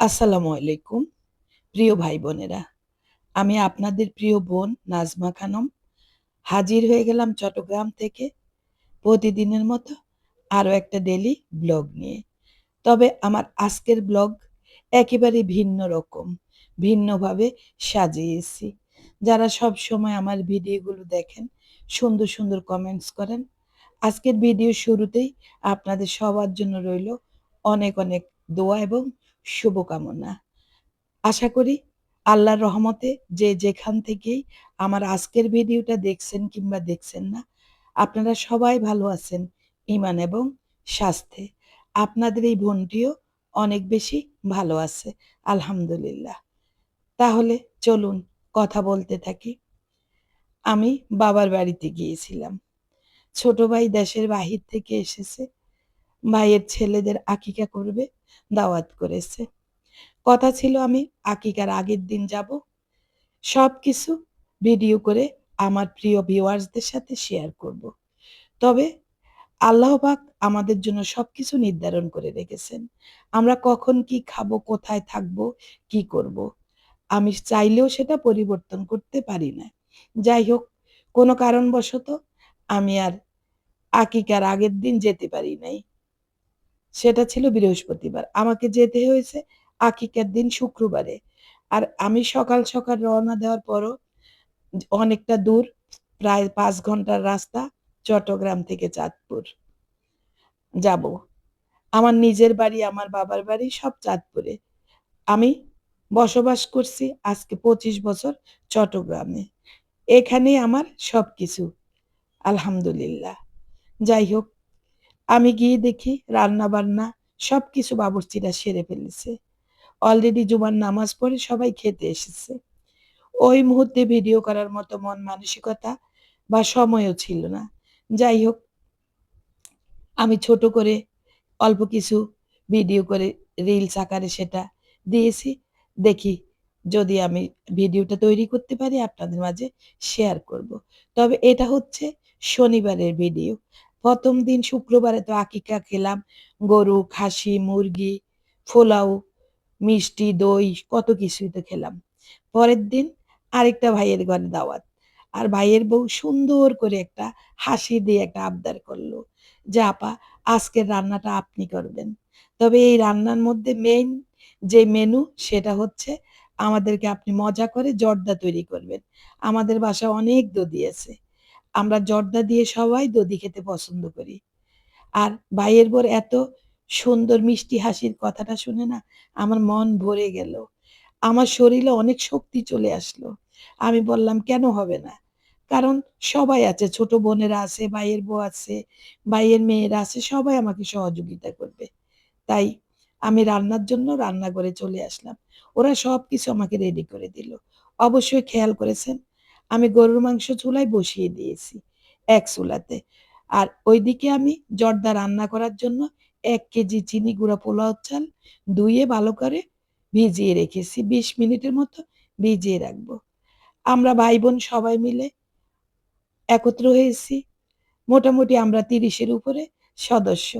আসসালামু আলাইকুম, প্রিয় ভাই বোনেরা আমি আপনাদের প্রিয় বোন নাজমা খানম। হাজির হয়ে গেলাম চট্টগ্রাম থেকে। প্রতিদিনের মতো আরও একটা ডেলি ব্লগ নিয়ে। তবে আমার আজকের ব্লগ একেবারে ভিন্ন রকম, ভিন্নভাবে সাজিয়েছি। যারা সব সময় আমার ভিডিওগুলো দেখেন, সুন্দর সুন্দর কমেন্টস করেন, আজকের ভিডিও শুরুতেই আপনাদের সবার জন্য রইল অনেক অনেক দোয়া এবং শুভকামনা। আশা করি আল্লাহর রহমতে যে যেখান থেকেই আমার আজকের ভিডিওটা দেখছেন কিংবা দেখছেন না, আপনারা সবাই ভালো আছেন ইমান এবং স্বাস্থ্যে। আপনাদের এই বোনটিও অনেক বেশি ভালো আছে, আলহামদুলিল্লাহ। তাহলে চলুন কথা বলতে থাকি। আমি বাবার বাড়িতে গিয়েছিলাম। ছোট ভাই দেশের বাহির থেকে এসেছে। ভাইয়ের ছেলেদের আকিকা করবে, দাওয়াত করেছে। কথা ছিল আমি আকিকার আগের দিন যাব। সব কিছু ভিডিও করে আমার প্রিয় ভিউয়ার্সদের সাথে শেয়ার করব। তবে আল্লাহ পাক আমাদের জন্য সবকিছু নির্ধারণ করে রেখেছেন। আমরা কখন কি খাব, কোথায় থাকব, কি করব। আমি চাইলেও সেটা পরিবর্তন করতে পারি না। যাই হোক, কোনো কারণবশত আমি আর আকিকার আগের দিন যেতে পারি নাই। সেটা ছিল বৃহস্পতিবার। আমাকে যেতে হয়েছে আকিকার দিন শুক্রবারে। আর আমি সকাল সকাল রওনা দেওয়ার পরও অনেকটা দূর, প্রায় পাঁচ ঘণ্টার রাস্তা চট্টগ্রাম থেকে চাঁদপুর যাব। আমার নিজের বাড়ি, আমার বাবার বাড়ি সব চাঁদপুরে। আমি বসবাস করছি আজকে পঁচিশ বছর চট্টগ্রামে। এখানে আমার সব কিছু আলহামদুলিল্লাহ। যাই হোক আমি গিয়ে দেখি রান্না বান্না সব কিছু বাবুর্চিরা সেরে ফেলেছে। অলরেডি জুমার নামাজ পড়ে সবাই খেতে এসেছে। ওই মুহূর্তে ভিডিও করার মতো মন মানসিকতা বা সময়ও ছিল না। যাই হোক, আমি ছোট করে অল্প কিছু ভিডিও করে রিলস আকারে সেটা দিয়েছি। দেখি যদি আমি ভিডিওটা তৈরি করতে পারি আপনাদের মাঝে শেয়ার করব। তবে এটা হচ্ছে শনিবারের ভিডিও প্রথম দিন শুক্রবারে তো আকিকা খেলাম। গরু, খাসি, মুরগি ফোলাও মিষ্টি, দই, কত কিছুই তো খেলাম। পরের দিন আরেকটা ভাইয়ের ঘরে দাওয়াত। আর ভাইয়ের বউ সুন্দর করে একটা হাসি দিয়ে একটা আবদার করল যে, আপা, আজকের রান্নাটা আপনি করবেন। তবে এই রান্নার মধ্যে মেইন যে মেনু সেটা হচ্ছে, আমাদেরকে আপনি মজা করে জর্দা তৈরি করবেন। আমাদের বাসায় অনেক দধি আছে। আমরা জর্দা দিয়ে সবাই দধি খেতে পছন্দ করি। আর ভাইয়ের বোর এত সুন্দর মিষ্টি হাসির কথাটা শুনে না আমার মন ভরে গেল। আমার শরীরে অনেক শক্তি চলে আসলো। আমি বললাম, কেন হবে না? কারণ সবাই আছে, ছোট বোনেরা আছে, ভাইয়ের বউ আছে, ভাইয়ের মেয়েরা আছে, সবাই আমাকে সহযোগিতা করবে। তাই আমি রান্নার জন্য রান্নাঘরে চলে আসলাম। ওরা সব কিছু আমাকে রেডি করে দিল। অবশ্যই খেয়াল করেছেন আমি গরুর মাংস চুলায় বসিয়ে দিয়েছি এক চুলাতে। আর ওইদিকে আমি জর্দা রান্না করার জন্য এক কেজি চিনি গুঁড়া পোলাও চাল ধুয়ে ভালো করে ভিজিয়ে রেখেছি। বিশ মিনিটের মতো ভিজিয়ে রাখব। আমরা ভাই বোন সবাই মিলে একত্র হয়েছি। মোটামুটি আমরা তিরিশের উপরে সদস্য।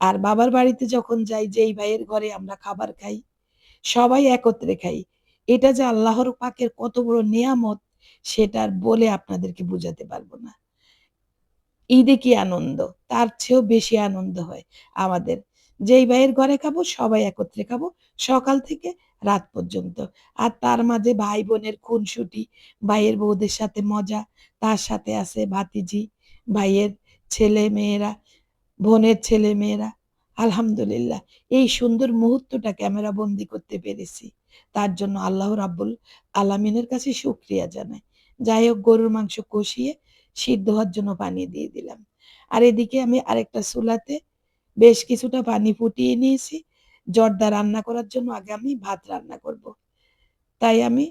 আর বাবার বাড়িতে যখন যাই, যেই ভাইয়ের ঘরে আমরা খাবার খাই, সবাই একত্রে খাই। এটা যে আল্লাহর পাকের কত বড় নিয়ামত সেটার বলে আপনাদেরকে বুঝাতে পারব না। ঈদে কি আনন্দ? তার চেয়েও বেশি আনন্দ হয় আমাদের। যেই ভাইয়ের ঘরে খাব, সবাই একত্রে খাব, সকাল থেকে রাত পর্যন্ত। আর তার মাঝে ভাই বোনের খুনসুটি, ভাইয়ের বউদের সাথে মজা, তার সাথে আছে ভাতিজি, ভাইয়ের ছেলে মেয়েরা, বোনের ছেলে মেয়েরা। আলহামদুলিল্লাহ, এই সুন্দর মুহূর্তটা ক্যামেরা বন্দি করতে পেরেছি। তার জন্য আল্লাহ রাব্বুল আলামিনের কাছে শুক্রিয়া জানাই। যাই হোক, গরুর মাংস কষিয়ে সিদ্ধ হওয়ার জন্য পানি দিয়ে দিলাম। আর এদিকে আমি আরেকটা চুলাতে বেশ কিছুটা পানি ফুটিয়ে নিয়েছি। জর্দা রান্না করার জন্য আগে আমি ভাত রান্না করব। তাই আমি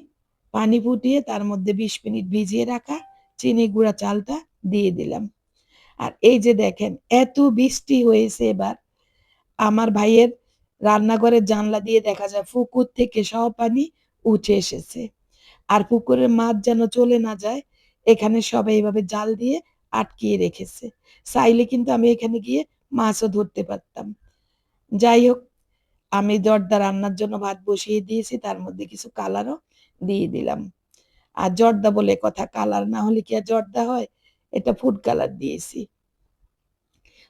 পানি ফুটিয়ে তার মধ্যে বিশ মিনিট ভিজিয়ে রাখা চিনি গুঁড়া চালটা দিয়ে দিলাম। আর এই যে দেখেন, এত বৃষ্টি হয়েছে এবার। আমার ভাইয়ের রান্নাঘরের জানলা দিয়ে দেখা যায় পুকুর থেকে সব পানি উঠে এসেছে। আর পুকুরের মাছ যেন চলে না যায়, এখানে সবাই এইভাবে জাল দিয়ে আটকিয়ে রেখেছে। চাইলে কিন্তু আমি এখানে গিয়ে মাছও ধরতে পারতাম। যাই হোক, আমি জর্দা রান্নার জন্য ভাত বসিয়ে দিয়েছি, তার মধ্যে কিছু কালারও দিয়ে দিলাম। আর জর্দা বলে কথা, কালার না হলে কি আর জর্দা হয়? এটা ফুড কালার দিয়েছি।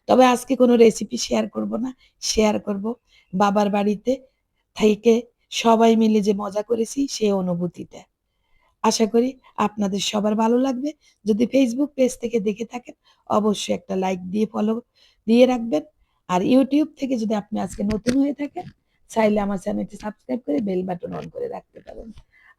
তবে আজকে কোনো রেসিপি শেয়ার করব না শেয়ার করব। বাবার বাড়িতে থেকে সবাই মিলে যে মজা করেছি সেই অনুভূতিটা। আশা করি আপনাদের সবার ভালো লাগবে। যদি ফেসবুক পেজ থেকে দেখে থাকেন, অবশ্যই একটা লাইক দিয়ে ফলো দিয়ে রাখবেন। আর ইউটিউব থেকে যদি আপনি আজকে নতুন হয়ে থাকেন, চাইলে আমার চ্যানেলটি সাবস্ক্রাইব করে বেল বাটন অন করে রাখতে পারেন।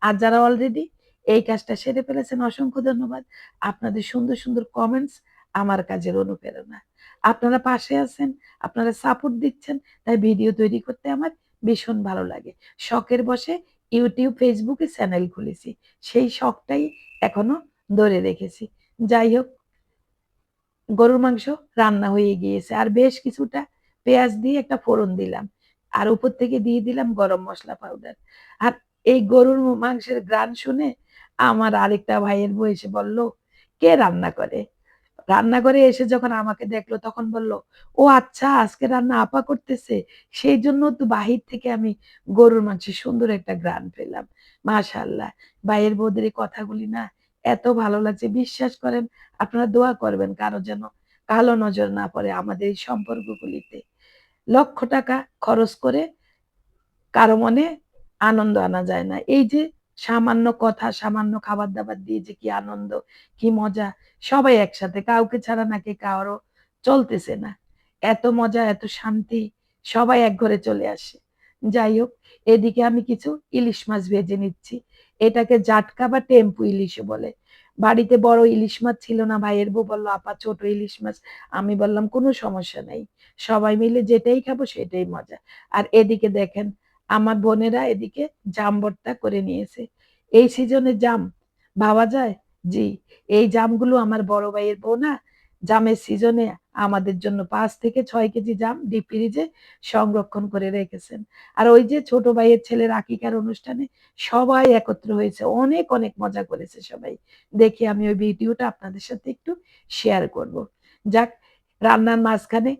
আর যারা অলরেডি এই কাজটা সেরে ফেলেছেন, অসংখ্য ধন্যবাদ। আপনাদের সুন্দর সুন্দর কমেন্টস আমার কাজের অনুপ্রেরণা। আপনারা পাশে আছেন, আপনারা সাপোর্ট দিচ্ছেন, তাই ভিডিও তৈরি করতে আমার ভীষণ ভালো লাগে। শখের বসে ইউটিউব ফেসবুকে চ্যানেল খুলেছি। সেই শখটাই এখনও ধরে রেখেছি। যাই হোক, গরুর মাংস রান্না হয়ে গিয়েছে। আর বেশ কিছুটা পেঁয়াজ দিয়ে একটা ফোড়ন দিলাম। আর উপর থেকে দিয়ে দিলাম গরম মশলা পাউডার আর এই গরুর মাংসের গ্রান শুনে আমার আরেকটা ভাইয়ের বউ এসে বলল, কে রান্না করে? রান্নাঘরে এসে যখন আমাকে দেখল, তখন বলল, ও আচ্ছা আজকে রান্না আপা করতেছে। সেই জন্য তো বাহির থেকে আমি গরুর মাংসের সুন্দর একটা গ্রান পেলাম। মাশাল্লাহ ভাইয়ের বৌদের কথাগুলি না এত ভালো লাগছে। বিশ্বাস করেন, আপনারা দোয়া করবেন কারও যেন কালো নজর না পড়ে আমাদের এই সম্পর্কগুলিতে। লক্ষ টাকা খরচ করে কারও মনে আনন্দ আনা যায় না। এই যে সামান্য কথা, সামান্য খাবার দাবার দিয়ে যে কি আনন্দ, কি মজা, সবাই একসাথে, কাউকে ছাড়া নাকি কারও চলতেছে না। এত মজা, এত শান্তি, সবাই এক ঘরে চলে আসে। যাই হোক, এদিকে আমি কিছু ইলিশ মাছ ভেজে নিচ্ছি। এটাকে জাটকা বা টেম্পু ইলিশ বলে। বাড়িতে বড় ইলিশ মাছ ছিল না, ভাইয়ের বউ বলল, আপা, ছোট ইলিশ মাছ। আমি বললাম, কোনো সমস্যা নেই। সবাই মিলে যেটাই খাব সেটাই মজা। আর এদিকে দেখেন আমার বোনেরা এদিকে জাম ভর্তা করে নিয়েছে। এই সিজনে জাম, ভাবা যায়? জি, এই জামগুলো আমার বড় ভাইয়ের বোনা জামের সিজনে আমাদের জন্য পাঁচ থেকে ছয় কেজি জাম ডিপ ফ্রিজে সংরক্ষণ করে রেখেছেন। আর ওই যে ছোট ভাইয়ের ছেলের আকিকার অনুষ্ঠানে সবাই একত্র হয়েছে। অনেক অনেক মজা করেছে সবাই। দেখি আমি ওই ভিডিওটা আপনাদের সাথে একটু শেয়ার করব। যাক, রান্নার মাঝখানে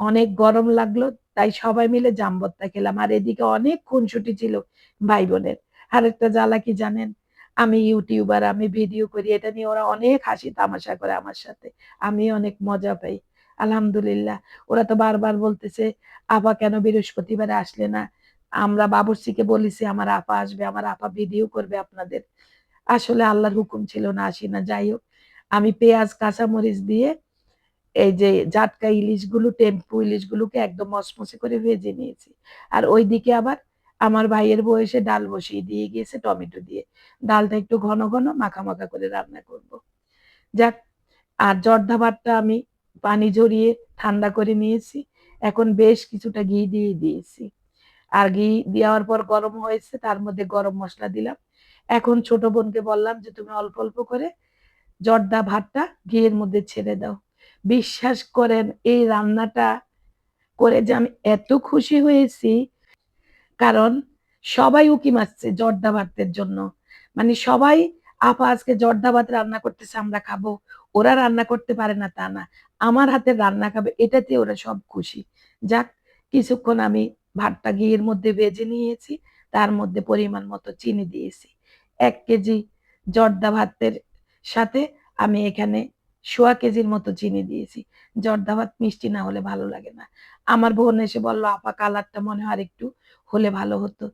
অনেক গরম লাগল। তাই সবাই মিলে জামবত্তা খেলাম। আর এদিকে অনেক খুনসুটি ছিল ভাই বোনের আর একটা জ্বালা কি জানেন? আমি ইউটিউবার, আমি ভিডিও করি, এটা নিয়ে ওরা অনেক হাসি তামাশা করে আমার সাথে। আমি অনেক মজা পাই, আলহামদুলিল্লাহ। ওরা তো বারবার বলতেছে, আপা কেন বৃহস্পতিবারে আসলে না? আমরা বাবরসিকে বলেছি, আমার আপা আসবে, আমার আপা ভিডিও করবে আপনাদের। আসলে আল্লাহর হুকুম ছিল না আসি না যাই হোক, আমি পেঁয়াজ, কাঁচামরিচ দিয়ে এই যে জাটকা ইলিশগুলো, টেম্পু ইলিশগুলোকে একদম মসমসে করে ভেজে নিয়েছি। আর ওইদিকে আবার আমার ভাইয়ের বয়সে ডাল বসিয়ে দিয়ে গিয়েছে টমেটো দিয়ে। ডালটা একটু ঘন ঘন মাখা মাখা করে রান্না করব। যাক, আর জর্দা ভাতটা আমি পানি ঝরিয়ে ঠান্ডা করে নিয়েছি। এখন বেশ কিছুটা ঘি দিয়ে দিয়েছি। আর ঘি দেওয়ার পর গরম হয়েছে, তার মধ্যে গরম মশলা দিলাম। এখন ছোট বোনকে বললাম যে, তুমি অল্প অল্প করে জর্দা ভাতটা ঘিয়ের মধ্যে ছেড়ে দাও। বিশ্বাস করেন এই রান্নাটা করে যে আমি এত খুশি হয়েছি। কারণ সবাই উকি মারছে জর্দা ভাতের জন্য। মানে সবাই, আপা, আজকে জর্দা ভাত রান্না করতেছে, আমরা খাব। ওরা রান্না করতে পারে না তা না। আমার হাতের রান্না খাবে এটাতে ওরা সব খুশি। যাক, কিছুক্ষণ আমি ভাতটা ঘিয়ের মধ্যে ভেজে নিয়েছি, তার মধ্যে পরিমাণ মতো চিনি দিয়েছি। এক কেজি জর্দা ভাতের সাথে আমি এখানে সোয়া কেজির মতো চিনি দিয়েছি। জর্দা ভাত মিষ্টি না হলে ভালো লাগে না। আমার বোন এসে বলল, আপা, কালারটা মনে হয় একটু হলে ভালো হতো।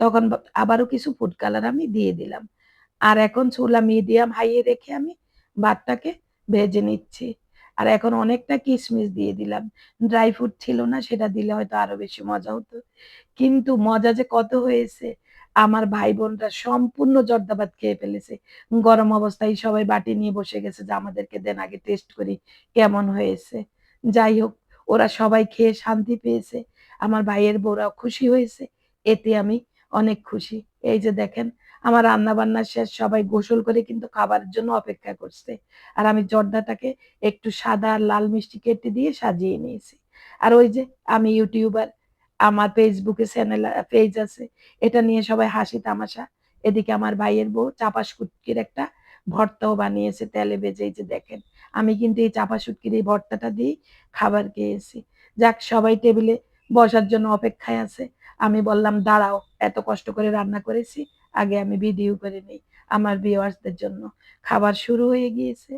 তখন আবারও কিছু ফুড কালার আমি দিয়ে দিলাম। আর এখন চুলা মিডিয়াম হাইয়ে রেখে আমি ভাতটাকে ভেজে নিচ্ছি। আর এখন অনেকটা কিশমিশ দিয়ে দিলাম। ড্রাই ফ্রুট ছিল না, সেটা দিলে হয়তো আরও বেশি মজা হতো। কিন্তু মজা যে কত হয়েছে! আমার ভাই বোনরা সম্পূর্ণ জর্দাবাদ খেয়ে ফেলেছে। গরম অবস্থায় সবাই বাটি নিয়ে বসে গেছে যে, আমাদেরকে দেন, আগে টেস্ট করি, কেমন হয়েছে? যাই হোক, ওরা সবাই খেয়ে শান্তি পেয়েছে। আমার ভাইয়ের বউরাও খুশি হয়েছে। এতে আমি অনেক খুশি। এই যে দেখেন, আমার রান্না বান্না শেষ, সবাই গোসল করে কিন্তু খাবারের জন্য অপেক্ষা করছে। আর আমি জর্দাটাকে একটু সাদা লাল মিষ্টি কেটে দিয়ে সাজিয়ে নিয়েছি। আর ওই যে, আমি ইউটিউবার আমার ফেসবুকে চ্যানেল পেজ আছে। এটা নিয়ে সবাই হাসি তামাশা। এদিকে আমার ভাইয়ের বউ চাপা শুটকির একটা ভর্তাও বানিয়েছে তেলে বেজে যে দেখেন। আমি কিন্তু এই চাপা শুটকির এই ভর্তাটা দিয়ে খাবার খেয়েছি। যাক, সবাই টেবিলে বসার জন্য অপেক্ষায় আছে। আমি বললাম, দাঁড়াও, এত কষ্ট করে রান্না করেছি, আগে আমি ভিডিও করে নিই আমার ভিউয়ার্সদের জন্য। খাবার শুরু হয়ে গিয়েছে।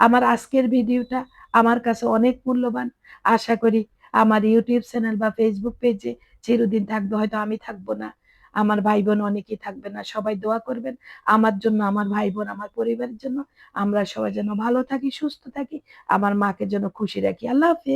আমার আজকের ভিডিওটা আমার কাছে অনেক মূল্যবান। আশা করি আমার ইউটিউব চ্যানেল বা ফেসবুক পেজে চিরদিন থাকবে, হয়তো আমি থাকব না। আমার ভাই বোন অনেকেই থাকবে না। সবাই দোয়া করবেন আমার জন্য, আমার ভাই বোন আমার পরিবারের জন্য। আমরা সবাই যেন ভালো থাকি, সুস্থ থাকি, আমার মাকে যেন খুশি রাখি। আল্লাহ হাফেজ।